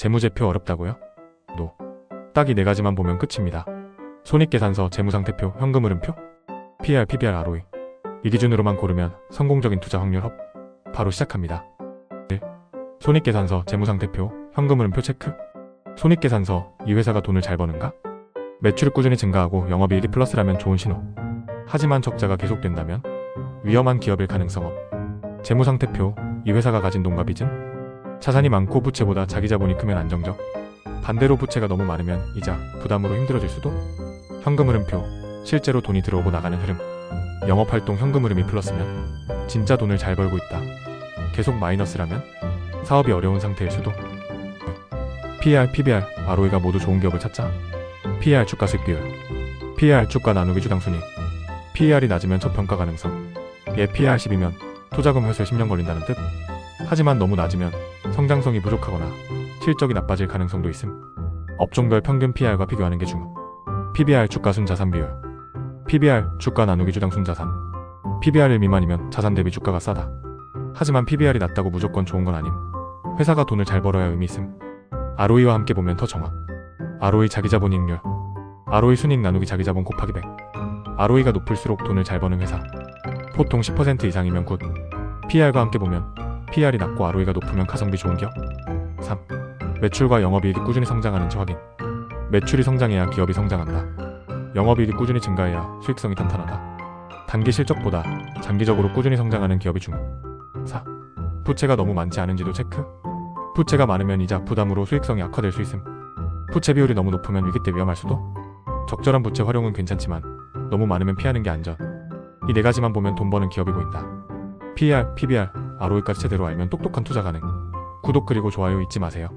재무제표 어렵다고요? 노. 딱이 네 가지만 보면 끝입니다. 손익계산서, 재무상태표, 현금흐름표, PER, PBR, ROE. 이 기준으로만 고르면 성공적인 투자 확률 업. 바로 시작합니다. 1. 손익계산서, 재무상태표, 현금흐름표 체크. 손익계산서, 이 회사가 돈을 잘 버는가? 매출이 꾸준히 증가하고 영업이익이 플러스라면 좋은 신호. 하지만 적자가 계속된다면 위험한 기업일 가능성 업. 재무상태표, 이 회사가 가진 돈과 빚은 자산이 많고 부채보다 자기 자본이 크면 안정적. 반대로 부채가 너무 많으면 이자, 부담으로 힘들어질 수도. 현금 흐름표, 실제로 돈이 들어오고 나가는 흐름. 영업활동 현금 흐름이 플러스면 진짜 돈을 잘 벌고 있다. 계속 마이너스라면 사업이 어려운 상태일 수도. PER, PBR, ROE가 모두 좋은 기업을 찾자. PER 주가 수익 비율, PER 주가 나누기 주당 순이익, PER이 낮으면 저평가 가능성. 얘 PER 10이면 투자금 회수에 10년 걸린다는 뜻. 하지만 너무 낮으면 성장성이 부족하거나 실적이 나빠질 가능성도 있음. 업종별 평균 PER과 비교하는 게 중요. PBR 주가 순 자산 비율, PBR 주가 나누기 주당 순 자산. PBR 1 미만이면 자산 대비 주가가 싸다. 하지만 PBR이 낮다고 무조건 좋은 건 아님. 회사가 돈을 잘 벌어야 의미 있음. ROE와 함께 보면 더 정확. ROE 자기자본 이익률, ROE 순이익 나누기 자기자본 곱하기 100. ROE가 높을수록 돈을 잘 버는 회사. 보통 10% 이상이면 굿. PR과 함께 보면 PR이 낮고 ROE가 높으면 가성비 좋은 기업. 3. 매출과 영업이익이 꾸준히 성장하는지 확인. 매출이 성장해야 기업이 성장한다. 영업이익이 꾸준히 증가해야 수익성이 탄탄하다. 단기 실적보다 장기적으로 꾸준히 성장하는 기업이 중요. 4. 부채가 너무 많지 않은지도 체크. 부채가 많으면 이자 부담으로 수익성이 악화될 수 있음. 부채 비율이 너무 높으면 위기 때 위험할 수도. 적절한 부채 활용은 괜찮지만 너무 많으면 피하는 게 안전. 이 네 가지만 보면 돈 버는 기업이 보인다. PER, PBR, ROE까지 제대로 알면 똑똑한 투자 가능. 구독 그리고 좋아요 잊지 마세요.